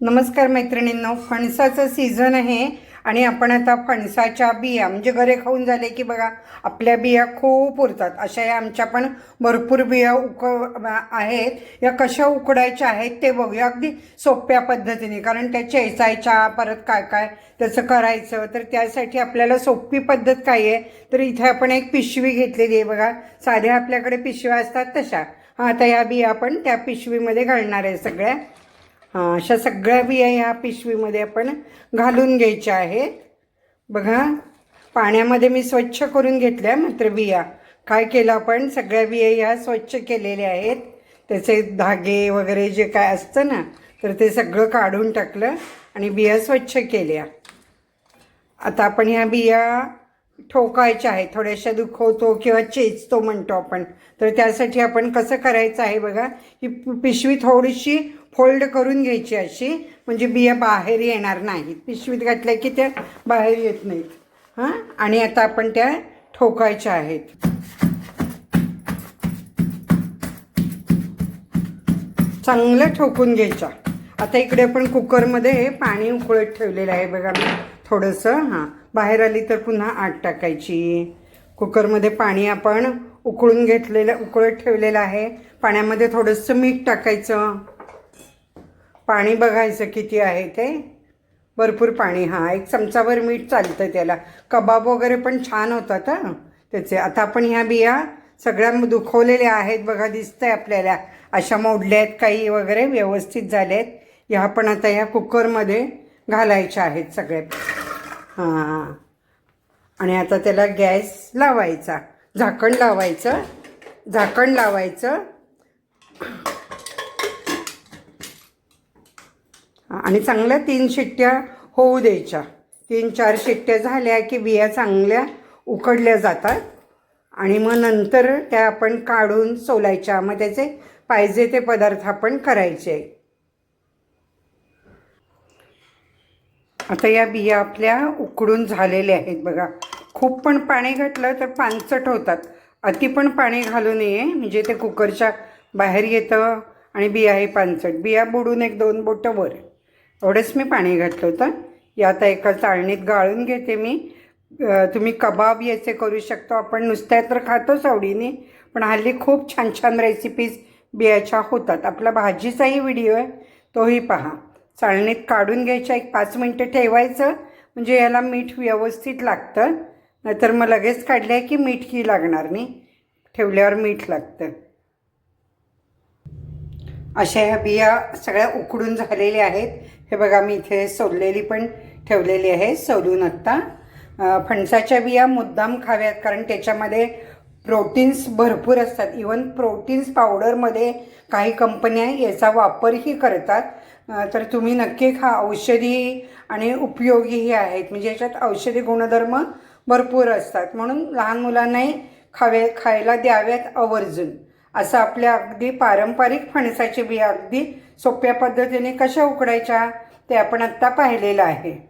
नमस्कार मैत्रिणींनो फणसाचं सीझन आहे आणि आपण आता फणसाच्या बिया म्हणजे घरे खाऊन झाले की बघा आपल्या बिया खूप उरतात. अशा या आमच्या पण भरपूर बिया उक आहेत. या कशा उकडायच्या आहेत ते बघूया. अगदी सोप्या पद्धतीने कारण त्या चेचायच्या परत काय काय त्याचं करायचं तर त्यासाठी आपल्याला सोपी पद्धत काय आहे? तर इथे आपण एक पिशवी घेतलेली आहे बघा. साध्या आपल्याकडे पिशव्या असतात तशा. हां आता या बिया आपण त्या पिशवीमध्ये घालणार आहे सगळ्या. अशा सगळ्या बिया ह्या पिशवीमध्ये आपण घालून घ्यायच्या आहेत. बघा पाण्यामध्ये मी स्वच्छ करून घेतल्या मात्र बिया. काय केलं आपण? सगळ्या बिया ह्या स्वच्छ केलेल्या आहेत. त्याचे धागे वगैरे जे काय असतं ना तर ते सगळं काढून टाकलं आणि बिया स्वच्छ केल्या. आता आपण ह्या बिया ठोकायच्या आहे थोड्याशा दुखवतो किंवा चेचतो म्हणतो आपण. तर त्यासाठी आपण कसं करायचं आहे बघा ही पिशवी थोडीशी फोल्ड करून घ्यायची अशी म्हणजे बिया बाहेर येणार नाहीत. पिशवीत घातल्या की त्या बाहेर येत नाहीत. हां? आणि आता आपण त्या ठोकायच्या आहेत. चांगलं ठोकून घ्यायच्या. आता इकडे आपण कुकरमध्ये पाणी उकळत ठेवलेलं आहे बघा मी थोडंसं हां. बाहेर आली तर पुन्हा आट टाकायची. कुकरमध्ये पाणी आपण उकळून घेतलेलं उकळत ठेवलेलं आहे. पाण्यामध्ये थोडंसं मीठ टाकायचं. पाणी बघायचं किती आहे ते. भरपूर पाणी. हां एक चमचाभर मीठ चालतं त्याला. कबाब वगैरे पण छान होतात हां त्याचे. आता आपण ह्या बिया सगळ्या दुखवलेल्या आहेत बघा दिसतं आहे आपल्याला. अशा मोडल्या आहेत काही वगैरे व्यवस्थित झाल्या आहेत ह्या पण आता ह्या कुकरमध्ये घालायच्या आहेत सगळ्या. हां. आणि आता त्याला गॅस लावायचा. झाकण लावायचं. झाकण लावायचं. आणि चांगल्या तीन शिट्ट्या होऊ द्यायच्या. तीन चार शिट्ट्या झाल्या की बिया चांगल्या उकडल्या जातात. आणि मग नंतर त्या आपण काढून सोलायच्या. मग त्याचे पाहिजे ते पदार्थ आपण करायचे. आता या बिया आपल्या उकडून झालेल्या आहेत बघा. खूप पण पाणी घातलं तर पानचट होतात. अति पण पाणी घालू नये. म्हणजे ते कुकरच्या बाहेर येतं आणि बिया हे पानचट. बिया बुडून एक दोन बोटं वर एवढंच मी पाणी घातलं होतं. या आता एका चाळणीत गाळून घेते मी. तुम्ही कबाब याचे करू शकतो. आपण नुसत्या तर खातोच आवडीने. पण हल्ली खूप छान छान रेसिपीज बियाच्या होतात. आपला भाजीचाही व्हिडिओ आहे. तोही पहा. चाळणीत काढून घ्यायच्या एक पाच मिनटं ठेवायचं. म्हणजे याला मीठ व्यवस्थित लागतं. नाहीतर मग लगेच काढल्या की मीठही लागणार नाही. ठेवल्यावर मीठ लागतं. अशा ह्या बिया सगळ्या उकडून झालेल्या आहेत. हे बघा मी इथे सोललेली पण ठेवलेली आहे. सोलून आत्ता फणसाच्या बिया मुद्दाम खाव्यात. कारण त्याच्यामध्ये प्रोटीन्स भरपूर असतात. इवन प्रोटीन्स पावडरमध्ये काही कंपन्या याचा वापरही करतात. तर तुम्ही नक्की खा. औषधी आणि उपयोगीही आहेत. म्हणजे याच्यात औषधी गुणधर्म भरपूर असतात. म्हणून लहान मुलांनाही खावे खायला द्याव्यात आवर्जून. असं आपल्या अगदी पारंपरिक फणसाची बिया अगदी सोप्या पद्धतीने कशा उकडायच्या ते आपण आत्ता पाहिलेलं आहे.